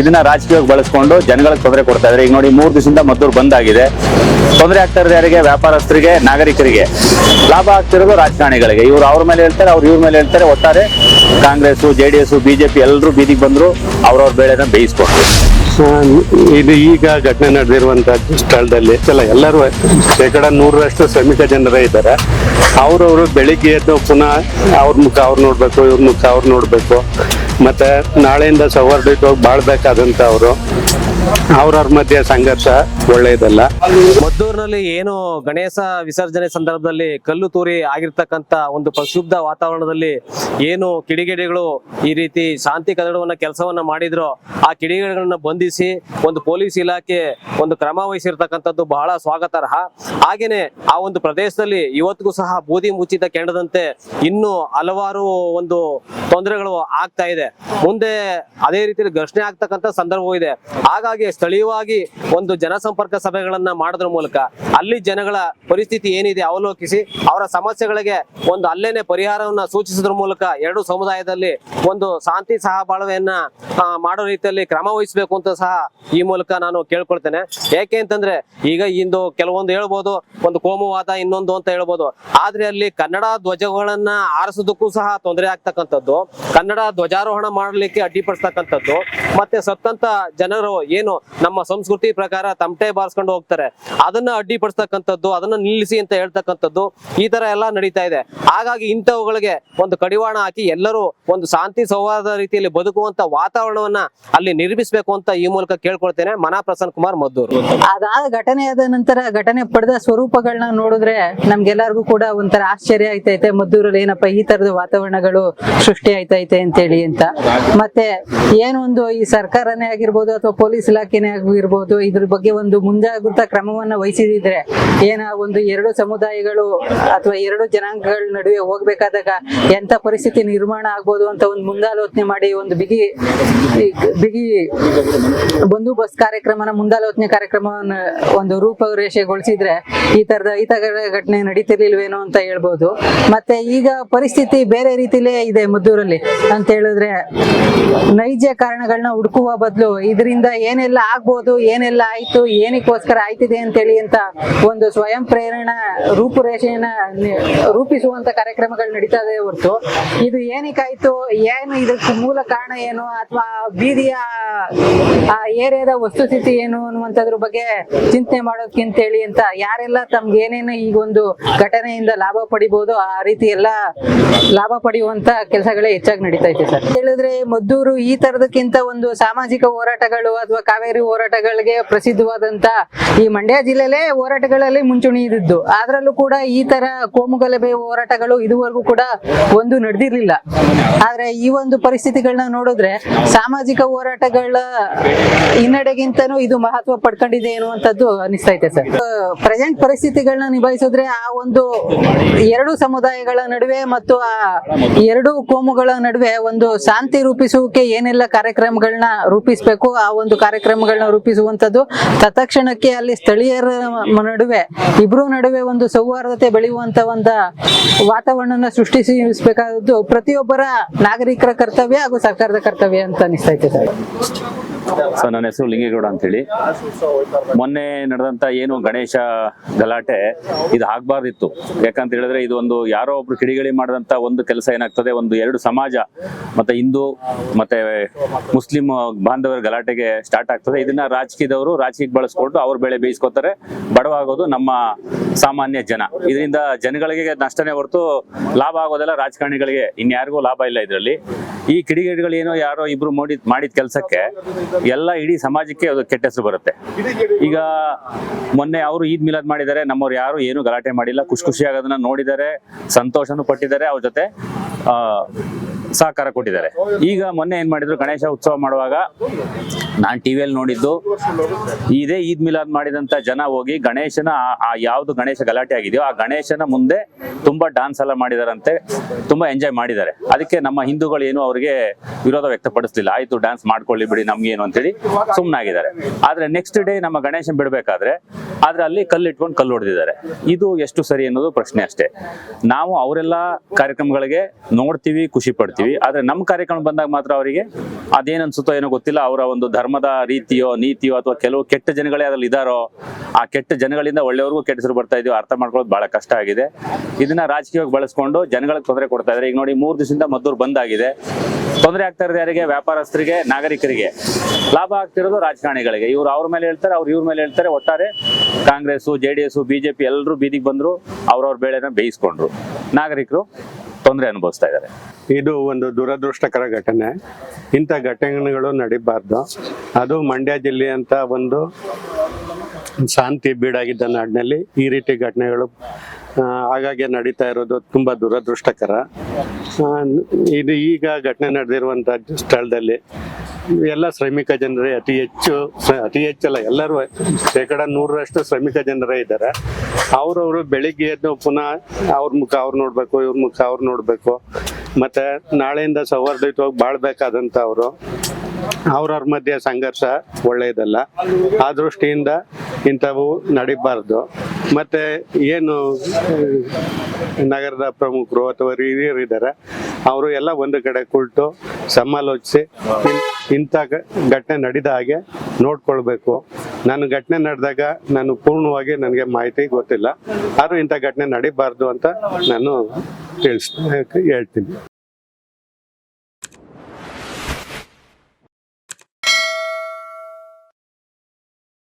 ಇದನ್ನ ರಾಜಕೀಯವಾಗಿ ಬಳಸ್ಕೊಂಡು ಜನಗಳಿಗೆ ತೊಂದರೆ ಕೊಡ್ತಾ ಇದ್ದಾರೆ ಈಗ ನೋಡಿ, ಮೂರು ದಿವಸದಿಂದ ಮದ್ದೂರು ಬಂದ್ ಆಗಿದೆ ತೊಂದರೆ ಆಗ್ತಾ ಇರೋದು ಯಾರಿಗೆ? ವ್ಯಾಪಾರಸ್ಥರಿಗೆ, ನಾಗರಿಕರಿಗೆ. ಲಾಭ ಆಗ್ತಿರೋದು ರಾಜಕಾರಣಿಗಳಿಗೆ. ಇವ್ರು ಅವ್ರ ಮೇಲೆ ಹೇಳ್ತಾರೆ, ಅವ್ರು ಇವ್ರ ಮೇಲೆ ಹೇಳ್ತಾರೆ. ಒಟ್ಟಾರೆ Congress J D S BJP ಎಲ್ಲರೂ ಬೀದಿಗೆ ಬಂದ್ರು, ಅವ್ರವ್ರ ಬೆಳೆನ ಬೇಯಿಸ್ಕೊಂಡ್ರು. ಇದು ಈಗ ಘಟನೆ ನಡೆದಿರುವಂತ ಸ್ಥಳದಲ್ಲಿ ಎಲ್ಲ ಎಲ್ಲರೂ ಶೇಕಡ ನೂರರಷ್ಟು ಶ್ರಮಿಕ ಜನರೇ ಇದ್ದಾರೆ. ಅವ್ರವರು ಬೆಳಿಗ್ಗೆ ಎದ್ದು ಪುನಃ ಅವ್ರ ಮುಖ ಅವ್ರು ನೋಡ್ಬೇಕು, ಇವ್ರ ಮುಖ ಅವ್ರು ನೋಡ್ಬೇಕು. ಮತ್ತೆ ನಾಳೆಯಿಂದ ಸೌಹಾರ್ದಯುತವಾಗಿ ಬಾಳ್ಬೇಕಾದಂತ ಅವರು. ಅವ್ರವ್ರ ಮಧ್ಯೆ ಸಂಘರ್ಷ ಒಳ್ಳೆಯದಲ್ಲ. ಮದ್ದೂರಿನಲ್ಲಿ ಏನು ಗಣೇಶ ವಿಸರ್ಜನೆ ಸಂದರ್ಭದಲ್ಲಿ ಕಲ್ಲು ತೂರಿ ಆಗಿರ್ತಕ್ಕಂತ ಒಂದು ಪ್ರಕ್ಷುಬ್ಧ ವಾತಾವರಣದಲ್ಲಿ ಏನು ಕಿಡಿಗೇಡಿಗಳು ಈ ರೀತಿ ಶಾಂತಿ ಕದಡುವನ್ನ ಕೆಲಸವನ್ನ ಮಾಡಿದ್ರು ಆ ಕಿಡಿಗೇಡಿಗಳನ್ನ ಬಂಧಿಸಿ ಒಂದು ಪೊಲೀಸ್ ಇಲಾಖೆ ಒಂದು ಕ್ರಮ ವಹಿಸಿರ್ತಕ್ಕಂಥದ್ದು ಬಹಳ ಸ್ವಾಗತಾರ್ಹ. ಹಾಗೇನೆ ಆ ಒಂದು ಪ್ರದೇಶದಲ್ಲಿ ಇವತ್ತಿಗೂ ಸಹ ಬೂದಿ ಮುಚ್ಚಿದ ಕೆಂಡದಂತೆ ಇನ್ನು ಹಲವಾರು ಒಂದು ತೊಂದರೆಗಳು ಆಗ್ತಾ ಇದೆ. ಮುಂದೆ ಅದೇ ರೀತಿಯಲ್ಲಿ ಘರ್ಷಣೆ ಆಗ್ತಕ್ಕಂಥ ಸಂದರ್ಭವೂ ಇದೆ. ಹಾಗಾಗಿ ಸ್ಥಳೀಯವಾಗಿ ಒಂದು ಜನಸಂಪರ್ಕ ಸಭೆಗಳನ್ನ ಮಾಡೋದ್ರ ಮೂಲಕ ಅಲ್ಲಿ ಜನಗಳ ಪರಿಸ್ಥಿತಿ ಏನಿದೆ ಅವಲೋಕಿಸಿ ಅವರ ಸಮಸ್ಯೆಗಳಿಗೆ ಒಂದು ಅಲ್ಲೇನೆ ಪರಿಹಾರವನ್ನ ಸೂಚಿಸೋದ್ರ ಮೂಲಕ ಎರಡು ಸಮುದಾಯದಲ್ಲಿ ಒಂದು ಶಾಂತಿ ಸಹಬಾಳ್ವೆಯನ್ನ ಮಾಡೋ ರೀತಿಯಲ್ಲಿ ಕ್ರಮ ವಹಿಸಬೇಕು ಅಂತ ಸಹ ಈ ಮೂಲಕ ನಾನು ಕೇಳ್ಕೊಳ್ತೇನೆ. ಯಾಕೆ ಅಂತಂದ್ರೆ ಈಗ ಇಂದು ಕೆಲವೊಂದು ಹೇಳ್ಬೋದು, ಒಂದು ಕೋಮುವಾದ ಇನ್ನೊಂದು ಅಂತ ಹೇಳ್ಬೋದು. ಆದ್ರೆ ಅಲ್ಲಿ ಕನ್ನಡ ಧ್ವಜಗಳನ್ನ ಆರಿಸೋದಕ್ಕೂ ಸಹ ತೊಂದರೆ ಆಗ್ತಕ್ಕಂಥದ್ದು. ಕನ್ನಡ ಧ್ವಜಾರೋಹಣ ಮಾಡಲಿಕ್ಕೆ ಅಡ್ಡಿಪಡಿಸ್ತಕ್ಕಂಥದ್ದು. ಮತ್ತೆ ಸತ್ತಂತ ಜನರು ಏನು ನಮ್ಮ ಸಂಸ್ಕೃತಿ ಪ್ರಕಾರ ತಮಟೆ ಬಾರಿಸ್ಕೊಂಡು ಹೋಗ್ತಾರೆ. ಅದನ್ನ ಅಡ್ಡಿಪಡಿಸ್ತಕ್ಕಂಥದ್ದು, ಅದನ್ನ ನಿಲ್ಲಿಸಿ ಅಂತ ಹೇಳ್ತಕ್ಕಂಥದ್ದು ಈ ತರ ಎಲ್ಲ ನಡೀತಾ ಇದೆ. ಹಾಗಾಗಿ ಇಂಥವುಗಳಿಗೆ ಒಂದು ಕಡಿವಾಣ ಹಾಕಿ ಎಲ್ಲರೂ ಒಂದು ಶಾಂತಿ ಸೌಹಾರ್ದ ರೀತಿಯಲ್ಲಿ ಬದುಕುವಂತ ವಾತಾವರಣವನ್ನ ಅಲ್ಲಿ ನಿರ್ಮಿಸಬೇಕು ಅಂತ ಈ ಮೂಲಕ ಕೇಳ್ಕೊಳ್ತೇನೆ. ಮನಾ ಪ್ರಸನ್ನ ಕುಮಾರ್ ಮದ್ದೂರು. ಅದಾದ ಘಟನೆ ಆದ ನಂತರ ಘಟನೆ ಪಡೆದ ಸ್ವರೂಪಗಳನ್ನ ನೋಡಿದ್ರೆ ನಮ್ಗೆಲ್ಲರಿಗೂ ಕೂಡ ಒಂಥರ ಆಶ್ಚರ್ಯ ಆಯ್ತೈತೆ. ಮದ್ದೂರಲ್ಲಿ ಏನಪ್ಪ ಈ ತರದ ವಾತಾವರಣಗಳು ಸೃಷ್ಟಿ ಆಯ್ತೈತೆ ಅಂತೇಳಿ ಅಂತ. ಮತ್ತೆ ಏನೊಂದು ಈ ಸರ್ಕಾರನೇ ಆಗಿರ್ಬೋದು ಅಥವಾ ಪೊಲೀಸ್ ಇಲಾಖೆನೇ ಆಗಿರ್ಬೋದು, ಇದ್ರ ಬಗ್ಗೆ ಒಂದು ಮುಂಜಾಗ್ರತಾ ಕ್ರಮವನ್ನ ವಹಿಸಿದ್ರೆ ಏನ ಒಂದು ಎರಡು ಸಮುದಾಯಗಳು ಅಥವಾ ಎರಡು ಜನಾಂಗಗಳ ನಡುವೆ ಹೋಗ್ಬೇಕಾದಾಗ ಎಂತ ಪರಿಸ್ಥಿತಿ ನಿರ್ಮಾಣ ಆಗ್ಬೋದು ಅಂತ ಒಂದು ಮುಂದಾಲೋಚನೆ ಮಾಡಿ ಒಂದು ಬಿಗಿ ಬಿಗಿ ಬಂದೋಬಸ್ತ್ ಕಾರ್ಯಕ್ರಮನ, ಮುಂದಾಲೋಚನೆ ಕಾರ್ಯಕ್ರಮವನ್ನು ಒಂದು ರೂಪರೇಷೆಗೊಳಿಸಿದ್ರೆ ಈ ತರದ ಈ ತರ ಘಟನೆ ನಡೀತಿರ್ಲಿಲ್ವೇನೋ ಅಂತ ಹೇಳ್ಬೋದು. ಮತ್ತೆ ಈಗ ಪರಿಸ್ಥಿತಿ ಬೇರೆ ರೀತಿಲೇ ಇದೆ ಮದ್ದೂರಲ್ಲಿ ಅಂತ ಹೇಳಿದ್ರೆ ನೈಜ ಕಾರಣಗಳನ್ನ ಹುಡುಕುವ ಬದಲು ಇದರಿಂದ ಏನೆಲ್ಲ ಆಗ್ಬೋದು, ಏನೆಲ್ಲ ಆಯ್ತು, ಏನಕ್ಕೋಸ್ಕರ ಆಯ್ತಿದೆ ಅಂತೇಳಿ ಅಂತ ಒಂದು ಸ್ವಯಂ ಪ್ರೇರಣಾ ರೂಪುರೇಷೆಯನ್ನ ನಿ- ರೂಪಿಸುವಂತ ಕಾರ್ಯಕ್ರಮಗಳು ನಡೀತಾ ಇದೆ ಹೊರತು. ಇದು ಏನಕ್ಕಾಯ್ತು? ಏನು ಇದಕ್ಕೆ ಮೂಲ ಕಾರಣ ಏನು? ಅಥವಾ ಬೀದಿಯ ಏರಿಯಾದ ವಸ್ತುಸ್ಥಿತಿ ಏನು ಅನ್ನುವಂಥದ್ರ ಬಗ್ಗೆ ಚಿಂತನೆ ಮಾಡೋದಕ್ಕಿಂತೇಳಿ ಅಂತ ಯಾರೆಲ್ಲ ತಮ್ಗೆ ಏನೇನು ಈಗ ಒಂದು ಘಟನೆಯಿಂದ ಲಾಭ ಪಡಿಬಹುದು ಆ ರೀತಿ ಎಲ್ಲ ಲಾಭ ಪಡೆಯುವಂತ ಕೆಲಸಗಳೇ ಹೆಚ್ಚಾಗಿ ನಡೀತಾ ಇದೆ ಸರ್. ಹೇಳಿದ್ರೆ ಮದ್ದೂರು ಈ ತರದಕ್ಕಿಂತ ಒಂದು ಸಾಮಾಜಿಕ ಹೋರಾಟಗಳು ಅಥವಾ ಕಾವೇರಿ ಹೋರಾಟಗಳಿಗೆ ಪ್ರಸಿದ್ಧವಾದಂತ ಈ ಮಂಡ್ಯ ಜಿಲ್ಲೆಲೇ ಹೋರಾಟಗಳಲ್ಲಿ ಮುಂಚೂಣಿ ಇದ್ದು ಅದರಲ್ಲೂ ಕೂಡ ಈ ತರ ಕೋಮುಗಲಭೆ ಹೋರಾಟಗಳು ಇದುವರೆಗೂ ಕೂಡ ಒಂದು ನಡೆದಿರ್ಲಿಲ್ಲ. ಆದ್ರೆ ಈ ಒಂದು ಪರಿಸ್ಥಿತಿಗಳನ್ನ ನೋಡಿದ್ರೆ ಸಾಮಾಜಿಕ ಹೋರಾಟಗಳ ಹಿನ್ನಡೆಗಿಂತನೂ ಇದು ಮಹತ್ವ ಪಡ್ಕೊಂಡಿದೆ ಅನ್ನುವಂಥದ್ದು ಅನಿಸ್ತೈತೆ ಸರ್. ಪ್ರೆಸೆಂಟ್ ಪರಿಸ್ಥಿತಿಗಳನ್ನ ನಿಭಾಯಿಸಿದ್ರೆ ಆ ಒಂದು ಎರಡು ಸಮುದಾಯಗಳ ನಡುವೆ ಮತ್ತು ಆ ಎರಡು ಕೋಮುಗಳ ನಡುವೆ ಒಂದು ಶಾಂತಿ ರೂಪಿಸುವಿಕೆ ಏನೆಲ್ಲ ಕಾರ್ಯಕ್ರಮಗಳನ್ನ ರೂಪಿಸಬೇಕು, ಆ ಒಂದು ಕಾರ್ಯಕ್ರಮಗಳನ್ನ ರೂಪಿಸುವಂತದ್ದು ತತ್ಕ್ಷಣಕ್ಕೆ ಅಲ್ಲಿ ಸ್ಥಳೀಯರ ನಡುವೆ, ಇಬ್ರು ನಡುವೆ ಒಂದು ಸೌಹಾರ್ದತೆ ಬೆಳೆಯುವಂತ ಒಂದು ವಾತಾವರಣ ಸೃಷ್ಟಿಸಬೇಕಾದದ್ದು ಪ್ರತಿಯೊಬ್ಬರ ನಾಗರಿಕರ ಕರ್ತವ್ಯ ಹಾಗೂ ಸರ್ಕಾರದ ಕರ್ತವ್ಯ ಅಂತ ಅನಿಸ್ತಾ ಸರ್. ಸರ್ ನನ್ನ ಹೆಸರು ಲಿಂಗೇಗೌಡ ಅಂತೇಳಿ. ಮೊನ್ನೆ ನಡೆದಂತ ಏನು ಗಣೇಶ ಗಲಾಟೆ ಇದು ಆಗ್ಬಾರ್ದಿತ್ತು. ಯಾಕಂತ ಹೇಳಿದ್ರೆ ಇದು ಒಂದು ಯಾರೋ ಒಬ್ರು ಕಿಡಿಗಳಿ ಮಾಡಿದಂತ ಒಂದು ಕೆಲಸ ಏನಾಗ್ತದೆ, ಒಂದು ಎರಡು ಸಮಾಜ, ಮತ್ತೆ ಹಿಂದೂ, ಮತ್ತೆ ಮುಸ್ಲಿಂ ಬಾಂಧವರ ಗಲಾಟೆಗೆ ಸ್ಟಾರ್ಟ್ ಆಗ್ತದೆ. ಇದನ್ನ ರಾಜಕೀಯದವರು ರಾಜಕೀಯ ಬಳಸ್ಕೊಂಡು ಅವ್ರ ಬೆಳೆ ಬೇಯಿಸ್ಕೊತಾರೆ. ಬಡವಾಗೋದು ನಮ್ಮ ಸಾಮಾನ್ಯ ಜನ. ಇದರಿಂದ ಜನಗಳಿಗೆ ನಷ್ಟನೇ ಹೊರತು ಲಾಭ ಆಗೋದೆಲ್ಲ ರಾಜಕಾರಣಿಗಳಿಗೆ ಇನ್ಯಾರಿಗೂ ಲಾಭ ಇಲ್ಲ ಇದರಲ್ಲಿ. ಈ ಕಿಡಿಗೇಡಿಗಳು ಏನೋ ಯಾರೋ ಇಬ್ರು ಮಾಡಿ ಮಾಡಿದ ಕೆಲಸಕ್ಕೆ ಎಲ್ಲ ಇಡೀ ಸಮಾಜಕ್ಕೆ ಅದು ಕೆಟ್ಟ ಹೆಸರು ಬರುತ್ತೆ. ಈಗ ಮೊನ್ನೆ ಅವರು ಈದ್ ಮಿಲಾದ್ ಮಾಡಿದ್ದಾರೆ, ನಮ್ಮವ್ರು ಯಾರು ಏನು ಗಲಾಟೆ ಮಾಡಿಲ್ಲ, ಖುಷಿ ಖುಷಿಯಾಗೋದನ್ನ ನೋಡಿದ್ದಾರೆ, ಸಂತೋಷನೂ ಪಟ್ಟಿದ್ದಾರೆ. ಅವ್ರ ಜೊತೆ ಸಹಕಾರ ಕೊಟ್ಟಿದ್ದಾರೆ. ಈಗ ಮೊನ್ನೆ ಏನ್ ಮಾಡಿದ್ರು? ಗಣೇಶ ಉತ್ಸವ ಮಾಡುವಾಗ ನಾನ್ ಟಿವಿಯಲ್ಲಿ ನೋಡಿದ್ದು, ಇದೇ ಈದ್ ಮಿಲಾದ್ ಮಾಡಿದಂತ ಜನ ಹೋಗಿ ಗಣೇಶನ ಆ- ಯಾವ್ದು ಗಣೇಶ ಗಲಾಟೆ ಆಗಿದೆಯೋ, ಆ ಗಣೇಶನ ಮುಂದೆ ತುಂಬಾ ಡಾನ್ಸ್ ಎಲ್ಲ ಮಾಡಿದಾರಂತೆ, ತುಂಬಾ ಎಂಜಾಯ್ ಮಾಡಿದ್ದಾರೆ. ಅದಕ್ಕೆ ನಮ್ಮ ಹಿಂದೂಗಳು ಏನು ಅವ್ರಿಗೆ ವಿರೋಧ ವ್ಯಕ್ತಪಡಿಸ್ಲಿಲ್ಲ. ಆಯ್ತು ಡಾನ್ಸ್ ಮಾಡ್ಕೊಳ್ಳಿ ಬಿಡಿ, ನಮ್ಗೆ ಏನು ಅಂತೇಳಿ ಸುಮ್ಮನಾಗಿದ್ದಾರೆ ಆದ್ರೆ ನೆಕ್ಸ್ಟ್ ಡೇ ನಮ್ಮ ಗಣೇಶನ್ ಬಿಡ್ಬೇಕಾದ್ರೆ ಆದ್ರೆ ಅಲ್ಲಿ ಕಲ್ಲು ಇಟ್ಕೊಂಡು ಕಲ್ಲು ಹೊಡೆದಿದ್ದಾರೆ. ಇದು ಎಷ್ಟು ಸರಿ ಅನ್ನೋದು ಪ್ರಶ್ನೆ ಅಷ್ಟೇ. ನಾವು ಅವರೆಲ್ಲ ಕಾರ್ಯಕ್ರಮಗಳಿಗೆ ನೋಡ್ತೀವಿ, ಖುಷಿ ಪಡ್ತೀವಿ. ಆದ್ರೆ ನಮ್ಮ ಕಾರ್ಯಕ್ರಮ ಬಂದಾಗ ಮಾತ್ರ ಅವರಿಗೆ ಅದೇನ್ ಅನ್ಸುತ್ತೋ ಏನೋ ಗೊತ್ತಿಲ್ಲ. ಅವರ ಒಂದು ಧರ್ಮದ ರೀತಿಯೋ, ನೀತಿಯೋ ಅಥವಾ ಕೆಲವು ಕೆಟ್ಟ ಜನಗಳೇ ಅದ್ರಲ್ಲಿ ಇದಾರೋ, ಆ ಕೆಟ್ಟ ಜನಗಳಿಂದ ಒಳ್ಳೆಯವ್ರಿಗೂ ಕೆಟ್ಟಸರು ಬರ್ತಾ ಇದೀವಿ ಅರ್ಥ ಮಾಡ್ಕೊಳ್ಳೋದು ಬಹಳ ಕಷ್ಟ ಆಗಿದೆ. ಇದನ್ನ ರಾಜಕೀಯವಾಗಿ ಬಳಸ್ಕೊಂಡು ಜನಗಳಿಗೆ ತೊಂದರೆ ಕೊಡ್ತಾ ಇದ್ದಾರೆ ಈಗ ನೋಡಿ ಮೂರು ದಿವಸದಿಂದ ಮದ್ದೂರು ಬಂದ್ ಆಗಿದೆ ತೊಂದರೆ ಆಗ್ತಾ ಇರೋದು ಯಾರಿಗೆ? ವ್ಯಾಪಾರಸ್ಥರಿಗೆ, ನಾಗರಿಕರಿಗೆ. ಲಾಭ ಆಗ್ತಿರೋದು ರಾಜಕಾರಣಿಗಳಿಗೆ. ಇವ್ರು ಅವ್ರ ಮೇಲೆ ಹೇಳ್ತಾರೆ, ಅವ್ರು ಇವ್ರ ಮೇಲೆ ಹೇಳ್ತಾರೆ. ಒಟ್ಟಾರೆ Congress J D S BJP ಎಲ್ಲರೂ ಬೀದಿಗೆ ಬಂದ್ರು, ಅವ್ರವ್ರ ಬೆಳೆನ ಬೇಯಿಸ್ಕೊಂಡ್ರು. ನಾಗರಿಕರು ತೊಂದರೆ ಅನುಭವಿಸ್ತಾ ಇದ್ದಾರೆ. ಇದು ಒಂದು ದುರದೃಷ್ಟಕರ ಘಟನೆ. ಇಂಥ ಘಟನೆಗಳು ನಡೀಬಾರ್ದು. ಅದು ಮಂಡ್ಯ ಜಿಲ್ಲೆ ಅಂತ ಒಂದು ಶಾಂತಿ ಬೀಡಾಗಿದ್ದ ನಾಡಿನಲ್ಲಿ ಈ ರೀತಿ ಘಟನೆಗಳು ಆಗಾಗ್ಗೆ ನಡೀತಾ ಇರೋದು ತುಂಬಾ ದುರದೃಷ್ಟಕರ. ಇದು ಈಗ ಘಟನೆ ನಡೆದಿರುವಂತ ಸ್ಥಳದಲ್ಲಿ ಎಲ್ಲ ಶ್ರಮಿಕ ಜನರೇ, ಅತಿ ಹೆಚ್ಚು ಅತಿ ಹೆಚ್ಚಲ್ಲ ಎಲ್ಲರೂ ಶೇಕಡ ನೂರರಷ್ಟು ಶ್ರಮಿಕ ಜನರೇ ಇದ್ದಾರೆ. ಅವ್ರವ್ರು ಬೆಳಿಗ್ಗೆ ಎದ್ದು ಪುನಃ ಅವ್ರ ಮುಖ ಅವ್ರು ನೋಡ್ಬೇಕು, ಇವ್ರ ಮುಖ ಅವ್ರು ನೋಡ್ಬೇಕು. ಮತ್ತೆ ನಾಳೆಯಿಂದ ಸೌಹಾರ್ದಯುತವಾಗಿ ಬಾಳ್ಬೇಕಾದಂತ ಅವರು. ಅವ್ರವ್ರ ಮಧ್ಯೆ ಸಂಘರ್ಷ ಒಳ್ಳೆಯದಲ್ಲ. ಆ ದೃಷ್ಟಿಯಿಂದ ಇಂಥವು ನಡಿಬಾರ್ದು. ಮತ್ತೆ ಏನು ನಗರದ ಪ್ರಮುಖರು ಅಥವಾ ಹಿರಿಯರು ಇದ್ದಾರೆ, ಅವರು ಎಲ್ಲ ಒಂದು ಕಡೆ ಕುಳಿತು ಸಮಾಲೋಚಿಸಿ ಇಂಥ ಘಟನೆ ನಡೆದ ಹಾಗೆ ನೋಡ್ಕೊಳ್ಬೇಕು. ನಾನು ಘಟನೆ ನಡೆದಾಗ ನಾನು ಪೂರ್ಣವಾಗಿ ನನಗೆ ಮಾಹಿತಿ ಗೊತ್ತಿಲ್ಲ. ಆದರೂ ಇಂಥ ಘಟನೆ ನಡಿಬಾರ್ದು ಅಂತ ನಾನು ತಿಳಿಸ್, ಹೇಳ್ತೀನಿ.